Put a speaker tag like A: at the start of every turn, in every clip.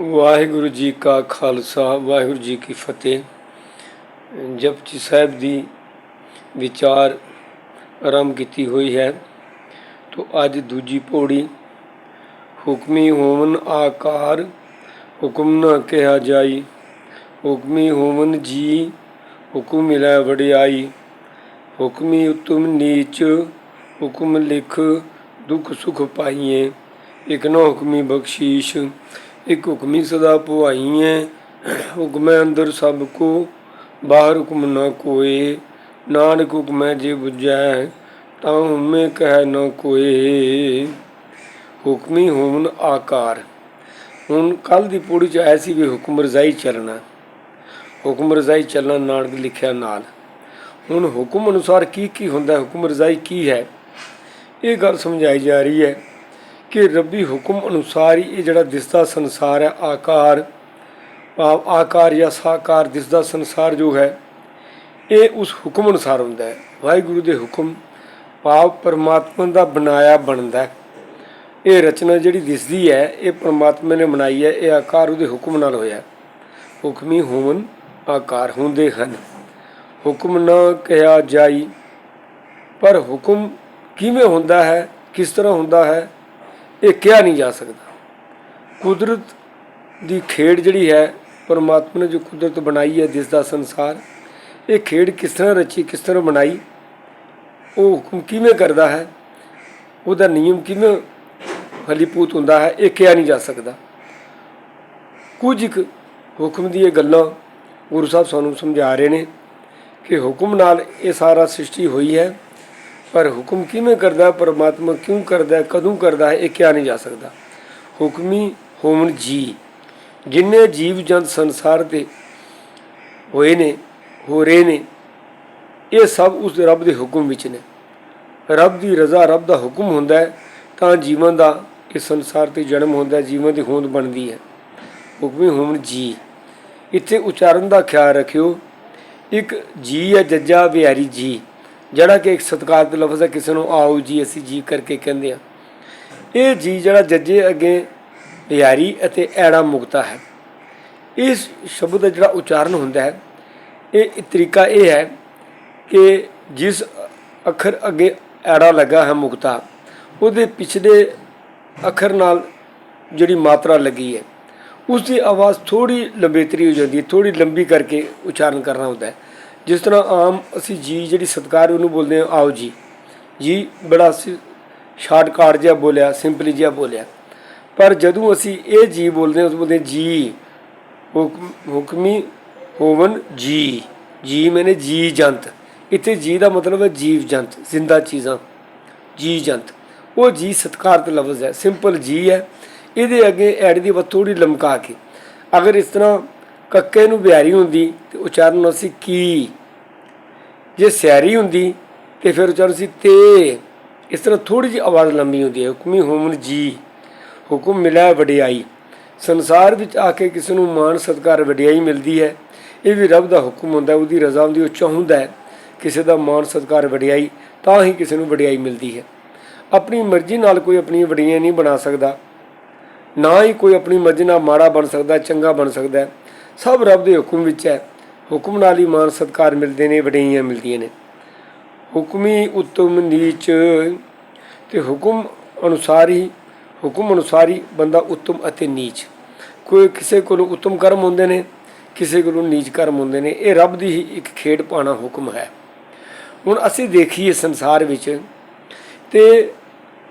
A: ਵਾਹਿਗੁਰੂ ਜੀ ਕਾ ਖਾਲਸਾ, ਵਾਹਿਗੁਰੂ ਜੀ ਕੀ ਫਤਿਹ। ਜਪਜੀ ਸਾਹਿਬ ਦੀ ਵਿਚਾਰ ਆਰੰਭ ਕੀਤੀ ਹੋਈ ਹੈ। ਤੋ ਅੱਜ ਦੂਜੀ ਪੌੜੀ, ਹੁਕਮੀ ਹੋਵਨ ਆਕਾਰ, ਹੁਕਮ ਨਾ ਕਿਹਾ ਜਾਈ। ਹੁਕਮੀ ਹੋਵਨ ਜੀ, ਹੁਕਮ ਮਿਲੈ ਵਡਿਆਈ। ਹੁਕਮੀ ਉਤਮ ਨੀਚ, ਹੁਕਮ ਲਿਖ ਦੁਖ ਸੁਖ ਪਾਈਏ। ਇਕ ਨਾ ਹੁਕਮੀ ਬਖਸ਼ੀਸ਼ ਇੱਕ ਹੁਕਮੀ ਸਦਾ ਭੁਆਈ ਹੈ। ਹੁਕਮੈ ਅੰਦਰ ਸਭ ਕੋ, ਬਾਹਰ ਹੁਕਮ ਨਾ ਕੋਏ। ਨਾਨਕ ਹੁਕਮੈ ਜੇ ਬੁਝੈ, ਤਾਂ ਹੁਮੇ ਕਹਿ ਨਾ ਕੋਏ। ਹੁਕਮੀ ਹੋਵਨ ਆਕਾਰ। ਹੁਣ ਕੱਲ ਦੀ ਪੌੜੀ ਚ ਆਇਆ ਸੀ ਵੀ ਹੁਕਮ ਰਜ਼ਾਈ ਚੱਲਣਾ। ਹੁਕਮ ਰਜ਼ਾਈ ਚੱਲਣਾ ਨਾਲ ਲਿਖਿਆ ਨਾਲ। ਹੁਣ ਹੁਕਮ ਅਨੁਸਾਰ ਕੀ ਕੀ ਹੁੰਦਾ, ਹੁਕਮ ਰਜ਼ਾਈ ਕੀ ਹੈ? ਇਹ ਗੱਲ ਸਮਝਾਈ ਜਾ ਰਹੀ ਹੈ। ਕਿ ਰੱਬੀ ਹੁਕਮ ਅਨੁਸਾਰ ਹੀ ਇਹ ਜਿਹੜਾ ਦਿਸਦਾ ਸੰਸਾਰ ਹੈ, ਆਕਾਰ, ਭਾਵ ਆਕਾਰ ਜਾਂ ਸਾਕਾਰ ਦਿਸਦਾ ਸੰਸਾਰ ਜੋ ਹੈ, ਇਹ ਉਸ ਹੁਕਮ ਅਨੁਸਾਰ ਹੁੰਦਾ ਹੈ। ਵਾਹਿਗੁਰੂ ਦੇ ਹੁਕਮ ਭਾਵ ਪਰਮਾਤਮਾ ਦਾ ਬਣਾਇਆ ਬਣਦਾ ਹੈ। ਇਹ ਰਚਨਾ ਜਿਹੜੀ ਦਿਸਦੀ ਹੈ, ਇਹ ਪਰਮਾਤਮਾ ਨੇ ਬਣਾਈ ਹੈ, ਇਹ ਆਕਾਰ ਉਹਦੇ ਹੁਕਮ ਨਾਲ ਹੋਇਆ ਹੁਕਮੀ ਹੋਵਨ ਆਕਾਰ ਹੁੰਦੇ ਹਨ। ਹੁਕਮ ਨਾ ਕਿਹਾ ਜਾਈ, ਪਰ ਹੁਕਮ ਕਿਵੇਂ ਹੁੰਦਾ ਹੈ, ਕਿਸ ਤਰ੍ਹਾਂ ਹੁੰਦਾ ਹੈ ਇਹ ਕਿਹਾ ਨਹੀਂ ਜਾ ਸਕਦਾ। ਕੁਦਰਤ ਦੀ ਖੇਡ ਜਿਹੜੀ ਹੈ, ਪਰਮਾਤਮਾ ਨੇ ਜੋ ਕੁਦਰਤ ਬਣਾਈ ਹੈ ਜਿਸ ਦਾ ਸੰਸਾਰ, ਇਹ ਖੇਡ ਕਿਸ ਤਰ੍ਹਾਂ ਰਚੀ, ਕਿਸ ਤਰ੍ਹਾਂ ਬਣਾਈ, ਉਹ ਹੁਕਮ ਕਿਵੇਂ ਕਰਦਾ ਹੈ, ਉਹਦਾ ਨਿਯਮ ਕਿਵੇਂ ਫਲੀਪੂਤ ਹੁੰਦਾ ਹੈ, ਇਹ ਕਿਹਾ ਨਹੀਂ ਜਾ ਸਕਦਾ। ਕੁਝ ਇੱਕ ਹੁਕਮ ਦੀਆਂ ਗੱਲਾਂ ਗੁਰੂ ਸਾਹਿਬ ਸਾਨੂੰ ਸਮਝਾ ਰਹੇ ਨੇ ਕਿ ਹੁਕਮ ਨਾਲ ਇਹ ਸਾਰਾ ਸ੍ਰਿਸ਼ਟੀ ਹੋਈ ਹੈ। ਪਰ ਹੁਕਮ ਕਿਵੇਂ ਕਰਦਾ, ਪਰਮਾਤਮਾ ਕਿਉਂ ਕਰਦਾ, ਕਦੋਂ ਕਰਦਾ ਹੈ, ਇਹ ਕਿਹਾ ਨਹੀਂ ਜਾ ਸਕਦਾ। ਹੁਕਮੀ ਹੋਮਨ ਜੀ, ਜਿੰਨੇ ਜੀਵ ਜੰਤ ਸੰਸਾਰ ਤੇ ਹੋਏ ਨੇ, ਹੋ ਰਹੇ ਨੇ, ਇਹ ਸਭ ਉਸ ਰੱਬ ਦੇ ਹੁਕਮ ਵਿੱਚ ਨੇ। ਰੱਬ ਦੀ ਰਜ਼ਾ ਰੱਬ ਦਾ ਹੁਕਮ ਹੁੰਦਾ ਹੈ, ਤਾਂ ਜੀਵਨ ਦਾ ਇਸ ਸੰਸਾਰ ਤੇ ਜਨਮ ਹੁੰਦਾ ਹੈ, ਜੀਵਨ ਦੀ ਹੋਂਦ ਬਣਦੀ ਹੈ। ਹੁਕਮੀ ਹੋਮਨ ਜੀ, ਇੱਥੇ ਉਚਾਰਨ ਦਾ ਖਿਆਲ ਰੱਖਿਓ। ਇੱਕ ਜੀ ਹੈ ਜੱਜਾ ਬਿਹਾਰੀ ਜੀ। ਜਿਹੜਾ ਕਿ ਇੱਕ ਸਤਿਕਾਰ ਦਾ ਲਫ਼ਜ਼ ਹੈ, ਕਿਸੇ ਨੂੰ ਆਓ ਜੀ, ਅਸੀਂ ਜੀ ਕਰਕੇ ਕਹਿੰਦੇ ਆ ਇਹ ਜੀ ਜਿਹੜਾ ਜੱਜੇ ਅੱਗੇ ਬਿਹਾਰੀ ਅਤੇ ਐੜਾ ਮੁਕਤਾ ਹੈ। ਇਸ ਸ਼ਬਦ ਦਾ ਜਿਹੜਾ ਉਚਾਰਨ ਹੁੰਦਾ ਹੈ, ਇਹ ਤਰੀਕਾ ਇਹ ਹੈ ਕਿ ਜਿਸ ਅੱਖਰ ਅੱਗੇ ਐੜਾ ਲੱਗਾ ਹੈ ਮੁਕਤਾ, ਉਹਦੇ ਪਿਛਲੇ ਅੱਖਰ ਨਾਲ ਜਿਹੜੀ ਮਾਤਰਾ ਲੱਗੀ ਹੈ ਉਸ ਦੀ ਆਵਾਜ਼ ਥੋੜੀ ਲੰਬੇਤਰੀ ਹੋ ਜਾਂਦੀ ਹੈ ਥੋੜੀ ਲੰਬੀ ਕਰਕੇ ਉਚਾਰਨ ਕਰਨਾ ਹੁੰਦਾ ਹੈ। ਜਿਸ ਤਰ੍ਹਾਂ ਆਮ ਅਸੀਂ ਜੀ ਜਿਹੜੀ ਸਤਕਾਰ ਉਹਨੂੰ ਬੋਲਦੇ ਹਾਂ, ਆਓ ਜੀ। ਜੀ ਬੜਾ ਸ਼ਾਰਟਕਟ ਜਿਹਾ ਬੋਲਿਆ, ਸਿੰਪਲੀ ਜਿਹਾ ਬੋਲਿਆ। ਪਰ ਜਦੋਂ ਅਸੀਂ ਇਹ ਜੀ ਬੋਲਦੇ ਹਾਂ, ਉਸ ਬੋਲਦੇ ਹਾਂ ਜੀ। ਹੁਕਮ ਹੁਕਮੀ ਹੋਵਨ ਜੀ। ਜੀ ਮੈਨੇ ਜੀ ਜੰਤ। ਇੱਥੇ ਜੀ ਦਾ ਮਤਲਬ ਹੈ ਜੀਵ ਜੰਤ, ਜ਼ਿੰਦਾ ਚੀਜ਼ਾਂ। ਜੀ ਜੰਤ। ਉਹ ਜੀ ਸਤਕਾਰਤ ਲਫ਼ਜ਼ ਹੈ। ਸਿੰਪਲ ਜੀ ਹੈ। ਇਹਦੇ ਅੱਗੇ ਐਡ ਦੀ ਵਤ ਥੋੜੀ ਲਮਕਾ ਕੇ। ਅਗਰ ਇਸ ਤਰ੍ਹਾਂ ਕੱਕੇ ਨੂੰ ਬਿਹਾਰੀ ਹੁੰਦੀ ਤੇ ਉਚਾਰਨ ਅਸੀਂ ਕੀ? ਜੇ ਸਿਆਰੀ ਹੁੰਦੀ ਤੇ ਫਿਰ ਉਚਾਰਨ ਸੀ ਤੇ। ਇਸ ਤਰ੍ਹਾਂ ਥੋੜੀ ਜਿਹੀ ਆਵਾਜ਼ ਲੰਮੀ ਹੁੰਦੀ ਹੈ, ਹੁਕਮੀ ਹੋਮਨ ਜੀ, ਹੁਕਮ ਮਿਲਿਆ ਵਡਿਆਈ। ਸੰਸਾਰ ਵਿੱਚ ਆ ਕੇ ਕਿਸੇ ਨੂੰ ਮਾਣ, ਸਤਕਾਰ, ਵਡਿਆਈ ਮਿਲਦੀ ਹੈ। ਇਹ ਵੀ ਰੱਬ ਦਾ ਹੁਕਮ ਹੁੰਦਾ, ਉਹਦੀ ਰਜ਼ਾ ਹੁੰਦੀ, ਉਹ ਚਾਹੁੰਦਾ ਹੈ ਕਿਸੇ ਦਾ ਮਾਣ, ਸਤਕਾਰ, ਵਡਿਆਈ, ਤਾਂ ਹੀ ਕਿਸੇ ਨੂੰ ਵਡਿਆਈ ਮਿਲਦੀ ਹੈ। ਆਪਣੀ ਮਰਜ਼ੀ ਨਾਲ ਕੋਈ ਆਪਣੀ ਵਡਿਆਈ ਨਹੀਂ ਬਣਾ ਸਕਦਾ। ਨਾ ਹੀ ਕੋਈ ਆਪਣੀ ਮਰਜ਼ੀ ਨਾਲ ਮਾੜਾ ਬਣ ਸਕਦਾ, ਚੰਗਾ ਬਣ ਸਕਦਾ ਸਭ ਰੱਬ ਦੇ ਹੁਕਮ ਵਿੱਚ ਹੈ। ਹੁਕਮ ਨਾਲ ਹੀ ਮਾਨ ਸਤਕਾਰ ਮਿਲਦੇ ਨੇ, ਵਡਿਆਈਆਂ ਮਿਲਦੀਆਂ ਨੇ। ਹੁਕਮੀ ਉਤਮ ਨੀਚ ਤੇ ਹੁਕਮ ਅਨੁਸਾਰ ਹੀ, ਹੁਕਮ ਅਨੁਸਾਰ ਹੀ ਬੰਦਾ ਉਤਮ ਅਤੇ ਨੀਚ। ਕੋਈ ਕਿਸੇ ਕੋਲੋਂ ਉਤਮ ਕਰਮ ਹੁੰਦੇ ਨੇ, ਕਿਸੇ ਕੋਲੋਂ ਨੀਚ ਕਰਮ ਹੁੰਦੇ ਨੇ, ਇਹ ਰੱਬ ਦੀ ਹੀ ਇੱਕ ਖੇਡ ਪਾਣਾ ਹੁਕਮ ਹੈ। ਹੁਣ ਅਸੀਂ ਦੇਖੀਏ ਸੰਸਾਰ ਵਿੱਚ ਤੇ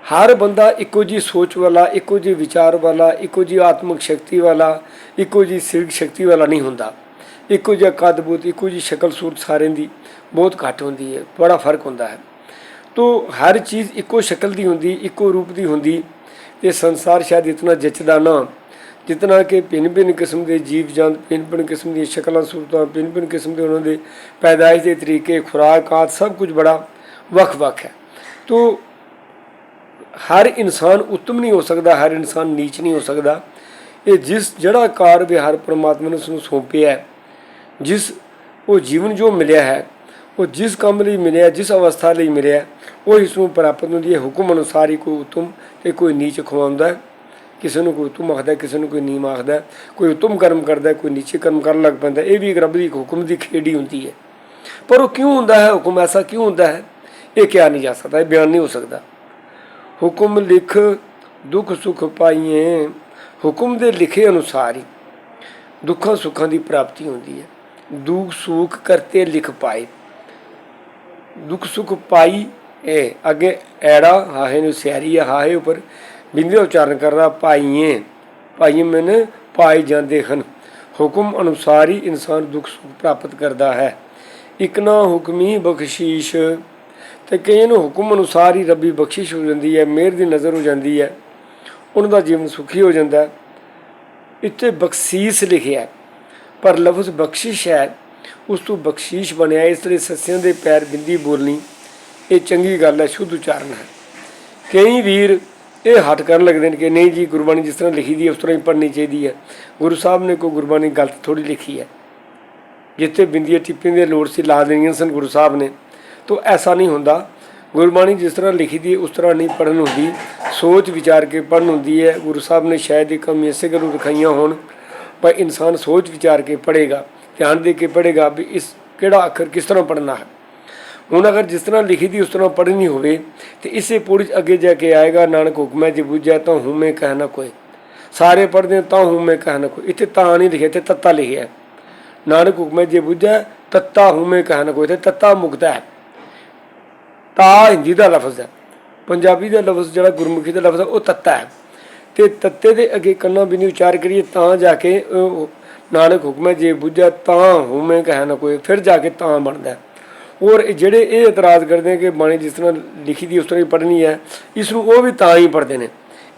A: ਹਰ ਬੰਦਾ ਇੱਕੋ ਜੀ ਸੋਚ ਵਾਲਾ, ਇੱਕੋ ਜੀ ਵਿਚਾਰ ਵਾਲਾ, ਇੱਕੋ ਜੀ ਆਤਮਿਕ ਸ਼ਕਤੀ ਵਾਲਾ, ਇੱਕੋ ਜੀ ਸਿਰਗ ਸ਼ਕਤੀ ਵਾਲਾ ਨਹੀਂ ਹੁੰਦਾ। ਇੱਕੋ ਜਿਹਾ ਕੱਦ ਕਦਬੂਤ ਇੱਕੋ ਜੀ ਸ਼ਕਲ ਸੂਰਤ ਸਾਰਿਆਂ ਦੀ ਬਹੁਤ ਘੱਟ ਹੁੰਦੀ ਹੈ, ਬੜਾ ਫ਼ਰਕ ਹੁੰਦਾ ਹੈ। ਤੋ ਹਰ ਚੀਜ਼ ਇੱਕੋ ਸ਼ਕਲ ਦੀ ਹੁੰਦੀ, ਇੱਕੋ ਰੂਪ ਦੀ ਹੁੰਦੀ। ਤੇ ਸੰਸਾਰ ਸ਼ਾਇਦ ਇਤਨਾ ਜਚਦਾ ਨਾ, ਜਿਤਨਾ ਕਿ ਭਿੰਨ ਭਿੰਨ ਕਿਸਮ ਦੇ ਜੀਵ ਜੰਤ ਭਿੰਨ ਭਿੰਨ ਕਿਸਮ ਦੀਆਂ ਸ਼ਕਲਾਂ, ਸੂਰਤਾਂ ਭਿੰਨ ਭਿੰਨ ਕਿਸਮ ਦੇ ਉਹਨਾਂ ਦੇ ਪੈਦਾਇਸ਼ ਦੇ ਤਰੀਕੇ ਖੁਰਾਕ ਆਦਿ ਸਭ ਕੁਝ ਬੜਾ ਵੱਖ-ਵੱਖ ਹੈ। ਤੋ ਹਰ ਇਨਸਾਨ ਉੱਤਮ ਨਹੀਂ ਹੋ ਸਕਦਾ, ਹਰ ਇਨਸਾਨ ਨੀਚ ਨਹੀਂ ਹੋ ਸਕਦਾ। ਇਹ ਜਿਸ ਜਿਹੜਾ ਕਾਰ ਵਿਹਾਰ ਪ੍ਰਮਾਤਮਾ ਨੇ ਉਸ ਨੂੰ ਸੌਂਪਿਆ ਹੈ, ਜਿਸ ਉਹ ਜੀਵਨ ਜੋ ਮਿਲਿਆ ਹੈ, ਉਹ ਜਿਸ ਕੰਮ ਲਈ ਮਿਲਿਆ, ਜਿਸ ਅਵਸਥਾ ਲਈ ਮਿਲਿਆ ਉਹ ਇਸ ਨੂੰ ਪ੍ਰਾਪਤ ਹੁੰਦੀ ਹੈ। ਹੁਕਮ ਅਨੁਸਾਰ ਹੀ ਕੋਈ ਉਤਮ ਤੇ ਕੋਈ ਨੀਚ ਖਵਾਉਂਦਾ ਕਿਸੇ ਨੂੰ ਕੋਈ ਉਤਮ ਆਖਦਾ ਕਿਸੇ ਨੂੰ ਕੋਈ ਨੀਮ ਆਖਦਾ ਕੋਈ ਉਤਮ ਕਰਮ ਕਰਦਾ ਕੋਈ ਨੀਚੇ ਕਰਮ ਕਰਨ ਲੱਗ ਪੈਂਦਾ ਇਹ ਵੀ ਇੱਕ ਰੱਬ ਦੀ ਇੱਕ ਹੁਕਮ ਦੀ ਖੇਡੀ ਹੁੰਦੀ ਹੈ। ਪਰ ਉਹ ਕਿਉਂ ਹੁੰਦਾ ਹੈ ਹੁਕਮ? ਐਸਾ ਕਿਉਂ ਹੁੰਦਾ ਹੈ? ਇਹ ਕਿਹਾ ਨਹੀਂ ਜਾ ਸਕਦਾ, ਇਹ ਬਿਆਨ ਨਹੀਂ ਹੋ ਸਕਦਾ। ਹੁਕਮ ਲਿਖ, ਦੁੱਖ ਸੁਖ ਪਾਈਏ। ਹੁਕਮ ਦੇ ਲਿਖੇ ਅਨੁਸਾਰ ਹੀ ਦੁੱਖਾਂ ਸੁੱਖਾਂ ਦੀ ਪ੍ਰਾਪਤੀ ਹੁੰਦੀ ਹੈ। ਦੁੱਖ ਸੁਖ ਕਰਤੇ ਲਿਖ ਪਾਏ। ਦੁੱਖ ਸੁਖ ਪਾਈ ਇਹ ਅੱਗੇ ਐੜਾ ਹਾਹੇ ਨੂੰ ਸਿਆਰੀ ਆ, ਹਾਹੇ ਉੱਪਰ ਬਿੰਦੀ ਉਚਾਰਨ ਕਰਨਾ ਪਾਈਏ। ਭਾਈ ਮੈਨੇ ਪਾਏ ਜਾਂਦੇ ਹਨ। ਹੁਕਮ ਅਨੁਸਾਰ ਹੀ ਇਨਸਾਨ ਦੁੱਖ ਸੁਖ ਪ੍ਰਾਪਤ ਕਰਦਾ ਹੈ। ਇਕ ਨਾ ਹੁਕਮੀ ਬਖਸ਼ੀਸ਼ ਤੇ ਕਈਆਂ ਨੂੰ ਹੁਕਮ ਅਨੁਸਾਰ ਹੀ ਰੱਬੀ ਬਖਸ਼ਿਸ਼ ਹੋ ਜਾਂਦੀ ਹੈ, ਮਿਹਰ ਦੀ ਨਜ਼ਰ ਹੋ ਜਾਂਦੀ ਹੈ, ਉਹਨਾਂ ਦਾ ਜੀਵਨ ਸੁਖੀ ਹੋ ਜਾਂਦਾ ਇੱਥੇ ਬਖਸ਼ੀਸ਼ ਲਿਖਿਆ ਪਰ ਲਫ਼ਜ਼ ਬਖਸ਼ਿਸ਼ ਹੈ, ਉਸ ਤੋਂ ਬਖਸ਼ੀਸ਼ ਬਣਿਆ, ਇਸ ਲਈ ਸੱਸਿਆਂ ਦੇ ਪੈਰ ਬਿੰਦੀ ਬੋਲਣੀ, ਇਹ ਚੰਗੀ ਗੱਲ ਹੈ, ਸ਼ੁੱਧ ਉਚਾਰਨ ਹੈ। ਕਈ ਵੀਰ ਇਹ ਹੱਟ ਕਰਨ ਲੱਗਦੇ ਨੇ ਕਿ ਨਹੀਂ ਜੀ, ਗੁਰਬਾਣੀ ਜਿਸ ਤਰ੍ਹਾਂ ਲਿਖੀ ਦੀ ਉਸ ਤਰ੍ਹਾਂ ਹੀ ਪੜ੍ਹਨੀ ਚਾਹੀਦੀ ਹੈ। ਗੁਰੂ ਸਾਹਿਬ ਨੇ ਕੋਈ ਗੁਰਬਾਣੀ ਗਲਤ ਥੋੜੀ ਲਿਖੀ ਹੈ। ਜਿੱਥੇ ਬਿੰਦੀਆਂ ਟਿੱਪੀਆਂ ਦੀ ਲੋੜ ਸੀ, ਲਾ ਦੇਣੀਆਂ ਸਨ ਗੁਰੂ ਸਾਹਿਬ ਨੇ। ਤਾਂ ਐਸਾ ਨਹੀਂ ਹੁੰਦਾ। ਗੁਰਬਾਣੀ ਜਿਸ ਤਰ੍ਹਾਂ ਲਿਖੀ ਦੀ ਉਸ ਤਰ੍ਹਾਂ ਨਹੀਂ ਪੜਨ ਹੁੰਦੀ। ਸੋਚ ਵਿਚਾਰ ਕੇ ਪੜਨ ਹੁੰਦੀ ਹੈ। ਗੁਰੂ ਸਾਹਿਬ ਨੇ ਸ਼ਾਇਦ ਇਹ ਕਮੀ ਇਸੇ ਗੱਲੋਂ ਰਖਾਈਆਂ ਹੋਣ, ਪਰ ਇਨਸਾਨ ਸੋਚ ਵਿਚਾਰ ਕੇ ਪੜੇਗਾ ਧਿਆਨ ਦੇ ਕੇ ਪੜੇਗਾ ਵੀ ਇਸ ਕਿਹੜਾ ਅੱਖਰ ਕਿਸ ਤਰ੍ਹਾਂ ਪੜਨਾ ਹੈ। ਹੁਣ ਅਗਰ ਜਿਸ ਤਰ੍ਹਾਂ ਲਿਖੀ ਦੀ ਉਸ ਤਰ੍ਹਾਂ ਪੜ੍ਹਨੀ ਹੋਵੇ, ਤੇ ਇਸੇ ਪੌੜੀ 'ਚ ਅੱਗੇ ਜਾ ਕੇ ਆਏਗਾ, ਨਾਨਕ ਹੁਕਮੈ ਜੇ ਬੁੱਝਿਆ ਤਾਂ ਹੂੰ ਮੈਂ ਕਹਿਣਾ ਕੋਈ। ਸਾਰੇ ਪੜ੍ਹਦੇ ਤਾਂ ਹੂੰ ਮੈਂ ਕਹਿਣਾ ਕੋਈ। ਇੱਥੇ ਤਾਂ ਨਹੀਂ ਲਿਖਿਆ, ਇੱਥੇ ਤੱਤਾ ਲਿਖਿਆ ਨਾਨਕ ਹੁਕਮੈ ਜੇ ਬੁੱਝਿਆ, ਤੱਤਾ ਹੂੰ ਮੈਂ ਕਹਿਣਾ ਕੋਈ, ਇੱਥੇ ਤੱਤਾ ਮੁਕਤਾ ਹੈ। ਤਾ ਹਿੰਦੀ ਦਾ ਲਫ਼ਜ਼ ਹੈ। ਪੰਜਾਬੀ ਦਾ ਲਫ਼ਜ਼ ਜਿਹੜਾ ਗੁਰਮੁਖੀ ਦਾ ਲਫ਼ਜ਼ ਹੈ, ਉਹ ਤੱਤਾ ਹੈ। ਤੇ ਤੱਤੇ ਦੇ ਅੱਗੇ ਕੰਨਾਂ ਵੀ ਉਚਾਰ ਕਰੀਏ ਤਾਂ ਜਾ ਕੇ, ਉਹ ਨਾਨਕ ਹੁਕਮੈ ਜੇ ਬੁੱਝਿਆ ਤਾਂ ਹੂੰ ਕਹਿ ਨਾ ਕੋਈ, ਫਿਰ ਜਾ ਕੇ ਤਾਂ ਬਣਦਾ ਔਰ ਜਿਹੜੇ ਇਹ ਇਤਰਾਜ਼ ਕਰਦੇ ਕਿ ਬਾਣੀ ਜਿਸ ਤਰ੍ਹਾਂ ਲਿਖੀ ਦੀ ਉਸ ਤਰ੍ਹਾਂ ਹੀ ਪੜ੍ਹਨੀ ਹੈ, ਇਸ ਨੂੰ ਉਹ ਵੀ ਤਾਂ ਹੀ ਪੜ੍ਹਦੇ ਨੇ।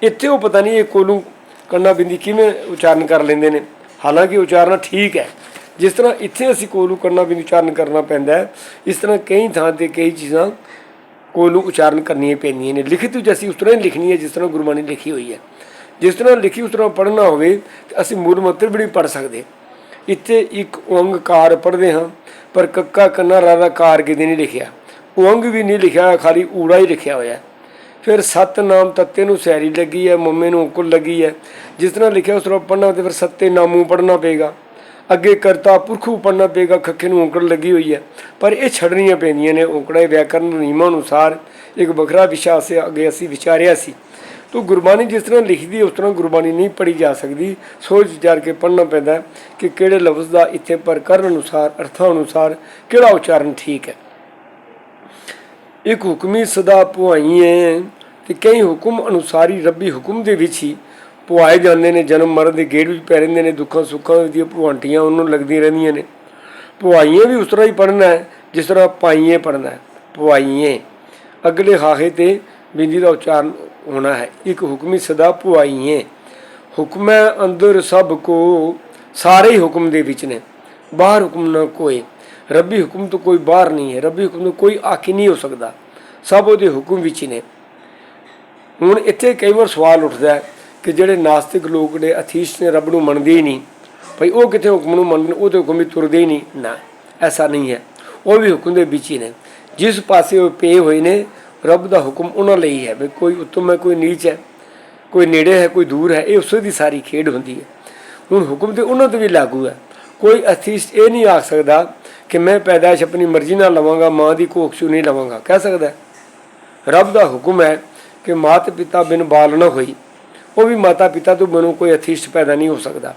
A: ਇੱਥੇ ਉਹ ਪਤਾ ਨਹੀਂ ਇਹ ਕੋਲੂ ਕੰਨਾ ਬਿੰਦੀ ਕਿਵੇਂ ਉਚਾਰਨ ਕਰ ਲੈਂਦੇ ਨੇ। ਹਾਲਾਂਕਿ ਉਚਾਰਨਾ ਠੀਕ ਹੈ। ਜਿਸ ਤਰ੍ਹਾਂ ਇੱਥੇ ਅਸੀਂ ਕੋਲੂ ਕੰਨਾ ਬਿੰਦੀ ਉਚਾਰਨ ਕਰਨਾ ਪੈਂਦਾ ਹੈ, ਇਸ ਤਰ੍ਹਾਂ ਕਈ ਥਾਂ ਤੇ ਕਈ ਚੀਜ਼ਾਂ ਕੋਲੋਂ ਉਚਾਰਨ ਕਰਨੀਆਂ ਪੈਂਦੀਆਂ ਨੇ ਲਿਖਿਤ ਵਿੱਚ ਅਸੀਂ ਉਸ ਤਰ੍ਹਾਂ ਹੀ ਲਿਖਣੀ ਹੈ, ਜਿਸ ਤਰ੍ਹਾਂ ਗੁਰਬਾਣੀ ਲਿਖੀ ਹੋਈ ਹੈ। ਜਿਸ ਤਰ੍ਹਾਂ ਲਿਖੀ, ਉਸ ਤਰ੍ਹਾਂ ਪੜ੍ਹਨਾ ਹੋਵੇ, ਤੇ ਅਸੀਂ ਮੂਲ ਮੰਤਰ ਵੀ ਨਹੀਂ ਪੜ੍ਹ ਸਕਦੇ। ਇੱਥੇ ਇੱਕ ਓੰਕਾਰ ਪੜ੍ਹਦੇ ਹਾਂ, ਪਰ ਕੱਕਾ, ਕੰਨਾ ਰਾਰਾ ਕਾਰ ਕਿਤੇ ਨਹੀਂ ਲਿਖਿਆ। ਓੰਗ ਵੀ ਨਹੀਂ ਲਿਖਿਆ, ਖਾਲੀ ਊੜਾ ਹੀ ਲਿਖਿਆ ਹੋਇਆ। ਹੈ। ਫਿਰ ਸਤਨਾਮ ਤੱਤੇ ਨੂੰ ਸੈਰੀ ਲੱਗੀ ਹੈ, ਮੰਮੇ ਨੂੰ ਉਂਕਲ ਲੱਗੀ ਹੈ। ਜਿਸ ਤਰ੍ਹਾਂ ਲਿਖਿਆ, ਉਸ ਤਰ੍ਹਾਂ ਪੜ੍ਹਨਾ ਤੇ ਫਿਰ ਸੱਤੇ ਨਾਮੂ ਪੜ੍ਹਨਾ ਪਏਗਾ। ਅੱਗੇ ਕਰਤਾ, ਪੁਰਖੂ ਪੜ੍ਹਨਾ ਪਏਗਾ, ਖੱਖੇ ਨੂੰ ਔਂਕੜ ਲੱਗੀ ਹੋਈ ਹੈ। ਪਰ ਇਹ ਛੱਡਣੀਆਂ ਪੈਂਦੀਆਂ ਨੇ, ਔਂਕੜੇ ਵਿਆਕਰਨ ਨਿਯਮਾਂ ਅਨੁਸਾਰ ਇੱਕ ਵੱਖਰਾ ਵਿਸ਼ਾ ਸੇ ਅੱਗੇ ਅਸੀਂ ਵਿਚਾਰਿਆ ਸੀ। ਤੋ ਗੁਰਬਾਣੀ ਜਿਸ ਤਰ੍ਹਾਂ ਲਿਖਦੀ ਹੈ, ਉਸ ਤਰ੍ਹਾਂ ਗੁਰਬਾਣੀ ਨਹੀਂ ਪੜ੍ਹੀ ਜਾ ਸਕਦੀ। ਸੋਚ ਵਿਚਾਰ ਕੇ ਪੜ੍ਹਨਾ ਪੈਂਦਾ ਕਿ ਕਿਹੜੇ ਲਫ਼ਜ਼ ਦਾ ਇੱਥੇ ਪ੍ਰਕਰਨ ਅਨੁਸਾਰ, ਅਰਥਾਂ ਅਨੁਸਾਰ ਕਿਹੜਾ ਉਚਾਰਨ ਠੀਕ ਹੈ। ਇੱਕ ਹੁਕਮੀ ਸਦਾ ਪੁਆਈਏ ਤੇ ਕਈ ਹੁਕਮ ਅਨੁਸਾਰੀ ਰੱਬੀ ਹੁਕਮ ਦੇ ਵਿੱਚ ਹੀ ਪੁਆਏ ਜਾਂਦੇ ਨੇ, ਜਨਮ ਮਰਨ ਦੇ ਗੇੜ ਵਿੱਚ ਪੈ ਰਹਿੰਦੇ ਨੇ, ਦੁੱਖਾਂ ਸੁੱਖਾਂ ਦੀਆਂ ਭੁਆਂਟੀਆਂ ਉਹਨੂੰ ਲੱਗਦੀਆਂ ਰਹਿੰਦੀਆਂ ਨੇ। ਪੁਆਈਏ ਵੀ ਉਸ ਤਰ੍ਹਾਂ ਹੀ ਪੜ੍ਹਨਾ ਹੈ, ਜਿਸ ਤਰ੍ਹਾਂ ਪਾਈਏ ਪੜ੍ਹਨਾ ਹੈ ਪੁਆਈਏ ਅਗਲੇ ਹਾਹੇ ਤੇ ਬਿੰਦੀ ਦਾ ਉਚਾਰਨ ਹੋਣਾ ਹੈ। ਇੱਕ ਹੁਕਮੀ ਸਦਾ ਪੁਆਈਏ ਹੁਕਮ ਹੈ ਅੰਦਰ ਸਭ ਕੋ, ਸਾਰੇ ਹੀ ਹੁਕਮ ਦੇ ਵਿੱਚ ਨੇ। ਬਾਹਰ ਹੁਕਮ ਨਾ ਕੋਈ। ਰੱਬੀ ਹੁਕਮ ਤੋਂ ਕੋਈ ਬਾਹਰ ਨਹੀਂ ਹੈ। ਰੱਬੀ ਹੁਕਮ ਤੋਂ ਕੋਈ ਆਖੀ ਨਹੀਂ ਹੋ ਸਕਦਾ। ਸਭ ਉਹਦੇ ਹੁਕਮ ਵਿੱਚ ਹੀ ਨੇ। ਹੁਣ ਇੱਥੇ ਕਈ ਵਾਰ ਸਵਾਲ ਉੱਠਦਾ ਹੈ ਕਿ ਜਿਹੜੇ ਨਾਸਤਿਕ ਲੋਕ ਨੇ, ਅਥੀਸ਼ ਨੇ ਰੱਬ ਨੂੰ ਮੰਨਦੇ ਹੀ ਨਹੀਂ। ਭਈ ਉਹ ਕਿਤੇ ਹੁਕਮ ਨੂੰ ਮੰਨਣ ਉਹਦੇ ਹੁਕਮ ਹੀ ਤੁਰਦੇ ਹੀ ਨਹੀਂ। ਨਾ, ਐਸਾ ਨਹੀਂ ਹੈ। ਉਹ ਵੀ ਹੁਕਮ ਦੇ ਵਿੱਚ ਹੀ ਨੇ। ਜਿਸ ਪਾਸੇ ਉਹ ਪਏ ਹੋਏ ਨੇ, ਰੱਬ ਦਾ ਹੁਕਮ ਉਹਨਾਂ ਲਈ ਹੈ। ਵੀ ਕੋਈ ਉੱਤਮ ਹੈ, ਕੋਈ ਨੀਚ ਹੈ, ਕੋਈ ਨੇੜੇ ਹੈ, ਕੋਈ ਦੂਰ ਹੈ, ਇਹ ਉਸੇ ਦੀ ਸਾਰੀ ਖੇਡ ਹੁੰਦੀ ਹੈ। ਹੁਣ ਹੁਕਮ ਤੇ ਉਹਨਾਂ ਤੇ ਵੀ ਲਾਗੂ ਹੈ। ਕੋਈ ਅਥੀਸ਼ ਇਹ ਨਹੀਂ ਆਖ ਸਕਦਾ ਕਿ ਮੈਂ ਪੈਦਾਇਸ਼ ਆਪਣੀ ਮਰਜ਼ੀ ਨਾਲ ਲਵਾਂਗਾ, ਮਾਂ ਦੀ ਕੋਖ ਚੋਂ ਨਹੀਂ ਲਵਾਂਗਾ। ਕਹਿ ਸਕਦਾ ਰੱਬ ਦਾ ਹੁਕਮ ਹੈ ਕਿ ਮਾਤ ਪਿਤਾ ਬਿਨ ਬਾਲ ਨਾ ਹੋਈ। ਉਹ ਵੀ ਮਾਤਾ ਪਿਤਾ ਤੋਂ ਬਿਨੋਂ ਕੋਈ ਅਥੀਸ਼ਟ ਪੈਦਾ ਨਹੀਂ ਹੋ ਸਕਦਾ।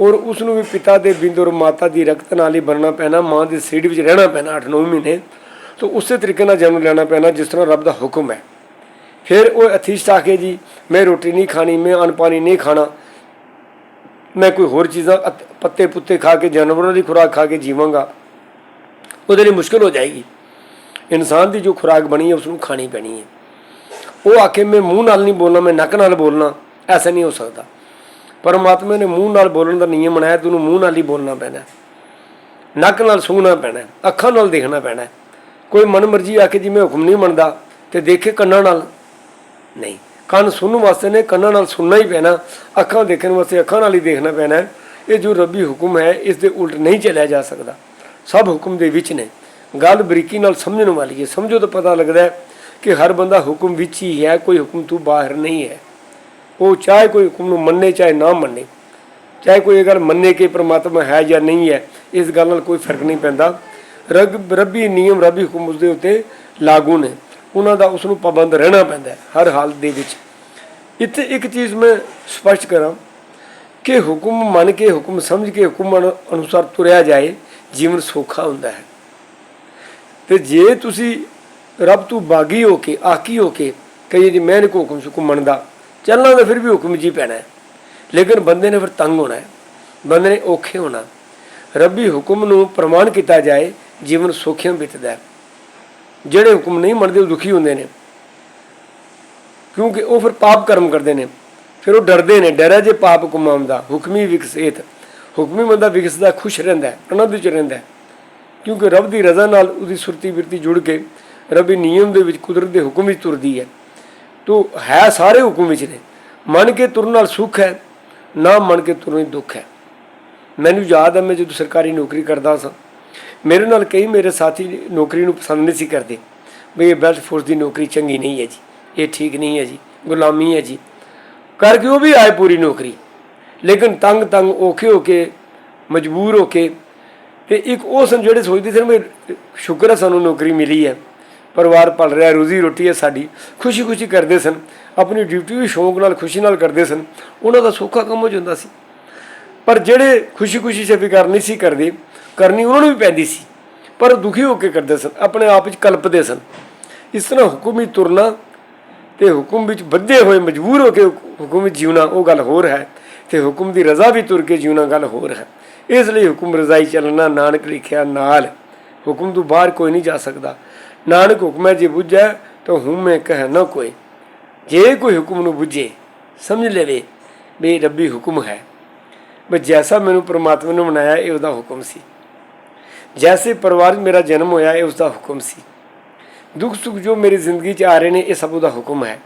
A: ਔਰ ਉਸ ਨੂੰ ਵੀ ਪਿਤਾ ਦੇ ਬਿੰਦ ਔਰ ਮਾਤਾ ਦੀ ਰਕਤ ਨਾਲ ਹੀ ਬਣਨਾ ਪੈਣਾ, ਮਾਂ ਦੇ ਸੀੜ ਵਿੱਚ ਰਹਿਣਾ ਪੈਣਾ 8-9 ਮਹੀਨੇ। ਤਾਂ ਉਸੇ ਤਰੀਕੇ ਨਾਲ ਜਨਮ ਲੈਣਾ ਪੈਣਾ, ਜਿਸ ਤਰ੍ਹਾਂ ਰੱਬ ਦਾ ਹੁਕਮ ਹੈ। ਫਿਰ ਉਹ ਅਥੀਸ਼ਟ ਆ ਕੇ ਜੀ, ਮੈਂ ਰੋਟੀ ਨਹੀਂ ਖਾਣੀ, ਮੈਂ ਅन्न ਪਾਣੀ ਨਹੀਂ ਖਾਣਾ। ਮੈਂ ਕੋਈ ਹੋਰ ਚੀਜ਼ਾਂ ਪੱਤੇ ਪੁੱਤੇ ਖਾ ਕੇ, ਜਾਨਵਰਾਂ ਦੀ ਖੁਰਾਕ ਖਾ ਕੇ ਜੀਵਾਂਗਾ। ਉਹਦੇ ਲਈ ਮੁਸ਼ਕਲ ਹੋ ਜਾਏਗੀ। ਇਨਸਾਨ ਦੀ ਜੋ ਖੁਰਾਕ ਬਣੀ ਹੈ ਉਸ ਨੂੰ ਖਾਣੀ ਪੈਣੀ ਹੈ। ਉਹ ਆਖੇ ਮੈਂ ਮੂੰਹ ਨਾਲ ਨਹੀਂ ਬੋਲਣਾ, ਮੈਂ ਨੱਕ ਨਾਲ ਬੋਲਣਾ, ਐਸਾ ਨਹੀਂ ਹੋ ਸਕਦਾ। ਪਰਮਾਤਮਾ ਨੇ ਮੂੰਹ ਨਾਲ ਬੋਲਣ ਦਾ ਨਿਯਮ ਬਣਾਇਆ, ਤੈਨੂੰ ਮੂੰਹ ਨਾਲ ਹੀ ਬੋਲਣਾ ਪੈਣਾ ਨੱਕ ਨਾਲ ਸੁਣਨਾ ਪੈਣਾ ਅੱਖਾਂ ਨਾਲ ਦੇਖਣਾ ਪੈਣਾ ਕੋਈ ਮਨ ਮਰਜ਼ੀ ਆ ਕੇ ਜਿਵੇਂ ਹੁਕਮ ਨਹੀਂ ਮੰਨਦਾ ਤੇ ਦੇਖੇ ਕੰਨਾਂ ਨਾਲ। ਨਹੀਂ, ਕੰਨ ਸੁਣਨ ਵਾਸਤੇ ਨੇ, ਕੰਨਾਂ ਨਾਲ ਸੁਣਨਾ ਹੀ ਪੈਣਾ, ਅੱਖਾਂ ਦੇਖਣ ਵਾਸਤੇ ਅੱਖਾਂ ਨਾਲ ਹੀ ਦੇਖਣਾ ਪੈਣਾ ਇਹ ਜੋ ਰੱਬੀ ਹੁਕਮ ਹੈ, ਇਸ ਦੇ ਉਲਟ ਨਹੀਂ ਚੱਲਿਆ ਜਾ ਸਕਦਾ। ਸਭ ਹੁਕਮ ਦੇ ਵਿੱਚ ਨੇ। ਗੱਲ ਬਰੀਕੀ ਨਾਲ ਸਮਝਣ ਵਾਲੀ ਹੈ, ਸਮਝੋ ਤਾਂ ਪਤਾ ਲੱਗਦਾ ਹੈ ਕਿ ਹਰ ਬੰਦਾ ਹੁਕਮ ਵਿੱਚ ਹੀ ਹੈ, ਕੋਈ ਹੁਕਮ ਤੋਂ ਬਾਹਰ ਨਹੀਂ ਹੈ। ਉਹ ਚਾਹੇ ਕੋਈ ਹੁਕਮ ਨੂੰ ਮੰਨੇ, ਚਾਹੇ ਨਾ ਮੰਨੇ, ਚਾਹੇ ਕੋਈ ਇਹ ਗੱਲ ਮੰਨੇ ਕਿ ਪ੍ਰਮਾਤਮਾ ਹੈ ਜਾਂ ਨਹੀਂ ਹੈ, ਇਸ ਗੱਲ ਨਾਲ ਕੋਈ ਫ਼ਰਕ ਨਹੀਂ ਪੈਂਦਾ। ਰਗ ਰੱਬੀ ਨਿਯਮ, ਰੱਬੀ ਹੁਕਮ ਉਸਦੇ ਉੱਤੇ ਲਾਗੂ ਨੇ। ਉਹਨਾਂ ਦਾ ਉਸ ਨੂੰ ਪਾਬੰਦ ਰਹਿਣਾ ਪੈਂਦਾ ਹਰ ਹਾਲਤ ਦੇ ਵਿੱਚ। ਇੱਥੇ ਇੱਕ ਚੀਜ਼ ਮੈਂ ਸਪਸ਼ਟ ਕਰਾਂ ਕਿ ਹੁਕਮ ਮੰਨ ਕੇ, ਹੁਕਮ ਸਮਝ ਕੇ, ਹੁਕਮ ਅਨੁਸਾਰ ਤੁਰਿਆ ਜਾਏ, ਜੀਵਨ ਸੌਖਾ ਹੁੰਦਾ ਹੈ। ਤੇ ਜੇ ਤੁਸੀਂ ਰੱਬ ਤੋਂ ਬਾਗੀ ਹੋ ਕੇ, ਆਕੀ ਹੋ ਕੇ ਕਹੀਏ ਜੀ ਮੈਂ ਨਹੀਂ ਕੋ ਹੁਕਮ ਸੁਕਮ ਮੰਨਦਾ ਚੱਲਣਾ ਤਾਂ ਫਿਰ ਵੀ ਹੁਕਮ ਜੀ ਪੈਣਾ ਹੈ। ਲੇਕਿਨ ਬੰਦੇ ਨੇ ਫਿਰ ਤੰਗ ਹੋਣਾ ਹੈ। ਬੰਦੇ ਨੇ ਔਖੇ ਹੋਣਾ ਰੱਬੀ ਹੁਕਮ ਨੂੰ ਪ੍ਰਮਾਣ ਕੀਤਾ ਜਾਏ, ਜੀਵਨ ਸੌਖਿਆਂ ਬਿਤਦਾ ਜਿਹੜੇ ਹੁਕਮ ਨਹੀਂ ਮੰਨਦੇ, ਉਹ ਦੁਖੀ ਹੁੰਦੇ ਨੇ। ਕਿਉਂਕਿ ਉਹ ਫਿਰ ਪਾਪ ਕਰਮ ਕਰਦੇ ਨੇ। ਫਿਰ ਉਹ ਡਰਦੇ ਨੇ। ਡਰਿਆ ਜੇ ਪਾਪ ਕੁਮਾਮ ਦਾ। ਹੁਕਮੀ ਵਿਕਸੇਤ। ਹੁਕਮੀ ਬੰਦਾ ਵਿਕਸਦਾ, ਖੁਸ਼ ਰਹਿੰਦਾ ਆਨੰਦ 'ਚ ਰਹਿੰਦਾ ਕਿਉਂਕਿ ਰੱਬ ਦੀ ਰਜ਼ਾ ਨਾਲ ਉਹਦੀ ਸੁਰਤੀ ਬਿਰਤੀ ਜੁੜ ਕੇ ਰੱਬੀ ਨਿਯਮ ਦੇ ਵਿੱਚ ਕੁਦਰਤ ਦੇ ਹੁਕਮ ਵਿੱਚ ਤੁਰਦੀ ਹੈ। ਤੋ ਹੈ ਸਾਰੇ ਹੁਕਮ ਵਿੱਚ ਨੇ। ਮੰਨ ਕੇ ਤੁਰਨ ਨਾਲ ਸੁੱਖ ਹੈ, ਨਾ ਮੰਨ ਕੇ ਤੁਰਨ ਵਿੱਚ ਦੁੱਖ ਹੈ। ਮੈਨੂੰ ਯਾਦ ਹੈ, ਮੈਂ ਜਦੋਂ ਸਰਕਾਰੀ ਨੌਕਰੀ ਕਰਦਾ ਸਾਂ, ਮੇਰੇ ਨਾਲ ਕਈ ਮੇਰੇ ਸਾਥੀ ਨੌਕਰੀ ਨੂੰ ਪਸੰਦ ਨਹੀਂ ਸੀ ਕਰਦੇ। ਵੀ ਇਹ ਬੈਲਟ ਫੋਰਸ ਦੀ ਨੌਕਰੀ ਚੰਗੀ ਨਹੀਂ ਹੈ ਜੀ, ਇਹ ਠੀਕ ਨਹੀਂ ਹੈ ਜੀ, ਗੁਲਾਮੀ ਹੈ ਜੀ। ਕਰਕੇ ਉਹ ਵੀ ਆਏ ਪੂਰੀ ਨੌਕਰੀ? ਲੇਕਿਨ ਤੰਗ ਤੰਗ ਔਖੇ ਹੋ ਕੇ, ਮਜਬੂਰ ਹੋ ਕੇ, ਤੇ ਇੱਕ ਉਹ ਸਨ ਜਿਹੜੇ ਸੋਚਦੇ ਸਨ ਵੀ ਸ਼ੁਕਰ ਹੈ ਸਾਨੂੰ ਨੌਕਰੀ ਮਿਲੀ ਹੈ। ਪਰਿਵਾਰ ਪਲ ਰਿਹਾ, ਰੋਜ਼ੀ ਰੋਟੀ ਹੈ ਸਾਡੀ। ਖੁਸ਼ੀ ਖੁਸ਼ੀ ਕਰਦੇ ਸਨ। ਆਪਣੀ ਡਿਊਟੀ ਵੀ ਸ਼ੌਂਕ ਨਾਲ, ਖੁਸ਼ੀ ਨਾਲ ਕਰਦੇ ਸਨ। ਉਹਨਾਂ ਦਾ ਸੌਖਾ ਕੰਮ ਹੋ ਜਾਂਦਾ ਸੀ। ਪਰ ਜਿਹੜੇ ਖੁਸ਼ੀ ਖੁਸ਼ੀ ਸੇ ਫਿਕਰ ਨਹੀਂ ਸੀ, ਕਰਦੇ। ਕਰਨੀ ਉਹਨਾਂ ਨੂੰ ਵੀ ਪੈਂਦੀ ਸੀ। ਪਰ ਉਹ ਦੁਖੀ ਹੋ ਕੇ ਕਰਦੇ ਸਨ। ਆਪਣੇ ਆਪ ਵਿੱਚ ਕਲਪਦੇ ਸਨ। ਇਸ ਤਰ੍ਹਾਂ ਹੁਕਮ ਹੀ ਤੁਰਨਾ ਤੇ ਹੁਕਮ ਵਿੱਚ ਬੱਧੇ ਹੋਏ, ਮਜਬੂਰ ਹੋ ਕੇ ਹੁਕਮ ਵਿੱਚ ਜਿਉਣਾ, ਉਹ ਗੱਲ ਹੋਰ ਹੈ। ਤੇ ਹੁਕਮ ਦੀ ਰਜ਼ਾ ਵੀ ਤੁਰ ਕੇ ਜਿਉਣਾ ਗੱਲ ਹੋਰ ਹੈ। ਇਸ ਲਈ ਹੁਕਮ ਰਜ਼ਾਈ ਚੱਲਣਾ, ਨਾਨਕ ਲਿਖਿਆ ਨਾਲ। ਹੁਕਮ ਤੋਂ ਬਾਹਰ ਕੋਈ ਨਹੀਂ ਜਾ ਸਕਦਾ। ਨਾਨਕ ਹੁਕਮ ਹੈ, ਜੇ ਬੁੱਝੈ ਤਾਂ ਹੂੰ ਮੈਂ ਕਹਿ ਨਾ ਕੋਈ। ਜੇ ਕੋਈ ਹੁਕਮ ਨੂੰ ਬੁੱਝੇ, ਸਮਝ ਲਵੇ ਵੀ ਰੱਬੀ ਹੁਕਮ ਹੈ। ਵੀ ਜੈਸਾ ਮੈਨੂੰ ਪ੍ਰਮਾਤਮਾ ਨੇ ਬਣਾਇਆ, ਇਹ ਉਹਦਾ ਹੁਕਮ ਸੀ। ਜੈਸੇ ਪਰਿਵਾਰ 'ਚ ਮੇਰਾ ਜਨਮ ਹੋਇਆ, ਇਹ ਉਸਦਾ ਹੁਕਮ ਸੀ। ਦੁੱਖ ਸੁੱਖ ਜੋ ਮੇਰੀ ਜ਼ਿੰਦਗੀ 'ਚ ਆ ਰਹੇ ਨੇ, ਇਹ ਸਭ ਉਹਦਾ ਹੁਕਮ ਹੈ।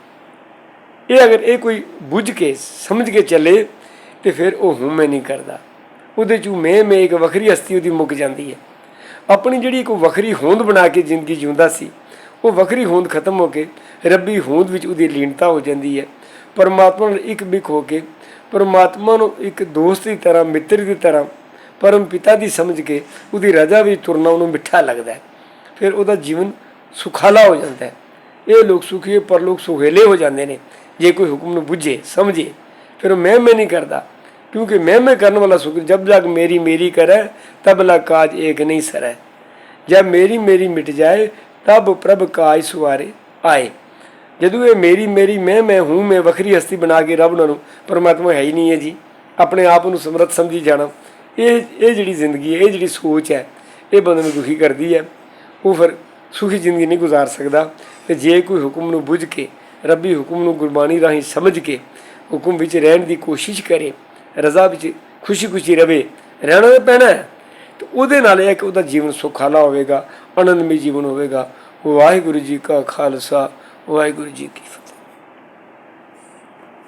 A: ਇਹ ਅਗਰ ਇਹ ਕੋਈ ਬੁੱਝ ਕੇ, ਸਮਝ ਕੇ ਚੱਲੇ, ਤੇ ਫਿਰ ਉਹ ਹੂੰ ਮੈਂ ਨਹੀਂ ਕਰਦਾ। ਉਹਦੇ 'ਚ ਮੈਂ ਮੈਂ ਇੱਕ ਵੱਖਰੀ ਹਸਤੀ ਉਹਦੀ ਮੁੱਕ ਜਾਂਦੀ ਹੈ। ਆਪਣੀ ਜਿਹੜੀ ਇੱਕ ਵੱਖਰੀ ਹੋਂਦ ਬਣਾ ਕੇ ਜ਼ਿੰਦਗੀ ਜਿਉਂਦਾ ਸੀ, ਉਹ ਵੱਖਰੀ ਹੋਂਦ ਖਤਮ ਹੋ ਕੇ ਰੱਬੀ ਹੋਂਦ ਵਿੱਚ ਉਹਦੀ ਲੀਨਤਾ ਹੋ ਜਾਂਦੀ ਹੈ। ਪਰਮਾਤਮਾ ਨਾਲ ਇੱਕ ਬਿਕ ਹੋ ਕੇ, ਪਰਮਾਤਮਾ ਨੂੰ ਇੱਕ ਦੋਸਤ ਦੀ ਤਰ੍ਹਾਂ, ਮਿੱਤਰ ਦੀ ਤਰ੍ਹਾਂ, ਪਰਮ ਪਿਤਾ ਦੀ ਸਮਝ ਕੇ ਉਹਦੀ ਰਜ਼ਾ ਵਿੱਚ ਤੁਰਨਾ ਉਹਨੂੰ ਮਿੱਠਾ ਲੱਗਦਾ ਹੈ। ਫਿਰ ਉਹਦਾ ਜੀਵਨ ਸੁਖਾਲਾ ਹੋ ਜਾਂਦਾ ਹੈ। ਇਹ ਲੋਕ ਸੁਖੀ ਪਰ ਲੋਕ ਸੁਹੇਲੇ ਹੋ ਜਾਂਦੇ ਨੇ। ਜੇ ਕੋਈ ਹੁਕਮ ਨੂੰ ਬੁੱਝੇ, ਸਮਝੇ, ਫਿਰ ਉਹ ਮੈਂ ਮੈਂ ਨਹੀਂ ਕਰਦਾ। क्योंकि मैं मैं करने वाला सुख जब जग मेरी मेरी करे तब लग काज एक नहीं सरे जब मेरी मेरी मिट जाए तब प्रभ काज सुवारे आए ਜਦੋਂ ਇਹ ਮੇਰੀ ਮੇਰੀ ਮੈਂ ਮੈਂ ਹੂੰ ਮੈਂ ਵੱਖਰੀ ਹਸਤੀ ਬਣਾ ਕੇ ਰੱਬ ਉਹਨਾਂ ਨੂੰ ਪਰਮਾਤਮਾ ਹੈ ਹੀ ਨਹੀਂ ਹੈ ਜੀ ਆਪਣੇ ਆਪ ਨੂੰ ਸਮਰੱਥ ਸਮਝੀ ਜਾਣਾ ਇਹ ਇਹ ਜਿਹੜੀ ਜ਼ਿੰਦਗੀ ਹੈ ਇਹ ਜਿਹੜੀ ਸੋਚ ਹੈ ਇਹ ਬੰਦੇ ਨੂੰ ਦੁਖੀ ਕਰਦੀ ਹੈ ਉਹ ਫਿਰ ਸੁਖੀ ਜ਼ਿੰਦਗੀ ਨਹੀਂ ਗੁਜ਼ਾਰ ਸਕਦਾ ਤੇ ਜੇ ਕੋਈ ਹੁਕਮ ਨੂੰ ਬੁੱਝ ਕੇ ਰੱਬੀ ਹੁਕਮ ਨੂੰ ਗੁਰਬਾਣੀ ਰਾਹੀਂ ਸਮਝ ਕੇ ਹੁਕਮ ਵਿੱਚ ਰਹਿਣ ਦੀ ਕੋਸ਼ਿਸ਼ ਕਰੇ ਰਜ਼ਾ ਵਿੱਚ ਖੁਸ਼ੀ ਖੁਸ਼ੀ ਰਵੇ, ਰਹਿਣਾ ਤਾਂ ਪੈਣਾ ਹੈ। ਤੇ ਉਹਦੇ ਨਾਲ ਇਹ ਹੈ ਕਿ ਉਹਦਾ ਜੀਵਨ ਸੁਖਾਲਾ ਹੋਵੇਗਾ, ਆਨੰਦਮਈ ਜੀਵਨ ਹੋਵੇਗਾ। ਵਾਹਿਗੁਰੂ ਜੀ ਕਾ ਖਾਲਸਾ, ਵਾਹਿਗੁਰੂ ਜੀ ਕੀ ਫਤਿਹ।